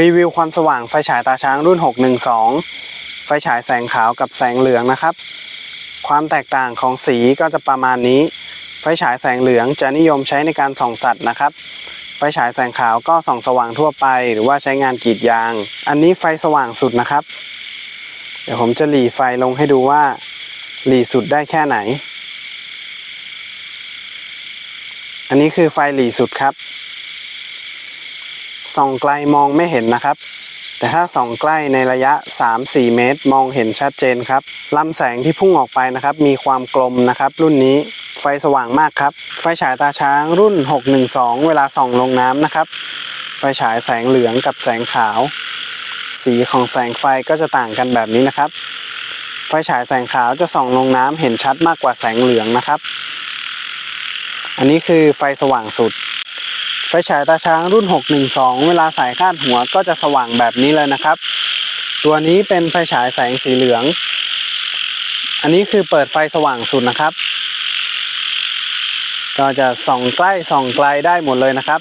รีวิวความสว่างไฟฉายตาช้างรุ่น 612 ไฟฉายแสงขาวกับแสงเหลืองนะครับ ความแตกต่างของสีก็จะประมาณนี้ ไฟฉายแสงเหลืองจะนิยมใช้ในการส่องสัตว์นะครับ ไฟฉายแสงขาวก็ส่องสว่างทั่วไป หรือว่าใช้งานกรีดยาง อันนี้ไฟสว่างสุดนะครับ เดี๋ยวผมจะหลีไฟลงให้ดูว่า หลีสุดได้แค่ไหน อันนี้คือไฟหลีสุดครับ ส่องไกลมองไม่เห็นนะครับ แต่ถ้าส่องใกล้ในระยะ 3-4 เมตร มองเห็นชัดเจนครับลำแสงที่พุ่งออกไปนะครับ มีความกลมนะครับ รุ่นนี้ไฟสว่างมากครับ ไฟฉายตาช้างรุ่น 612 เวลาส่องลงน้ำนะครับ ไฟฉายแสงเหลืองกับแสงขาว สีของแสงไฟก็จะต่างกันแบบนี้นะครับ ไฟฉายแสงขาวจะส่องลงน้ำเห็นชัดมากกว่าแสงเหลืองนะครับ อันนี้คือไฟสว่างสุด ไฟฉายตาช้างรุ่น 612 เวลาสายคาดหัวก็จะสว่างแบบนี้เลยนะครับ ตัวนี้เป็นไฟฉายแสงสีเหลือง อันนี้คือเปิดไฟสว่างสุดนะครับ ก็จะส่องใกล้ส่องไกลได้หมดเลยนะครับ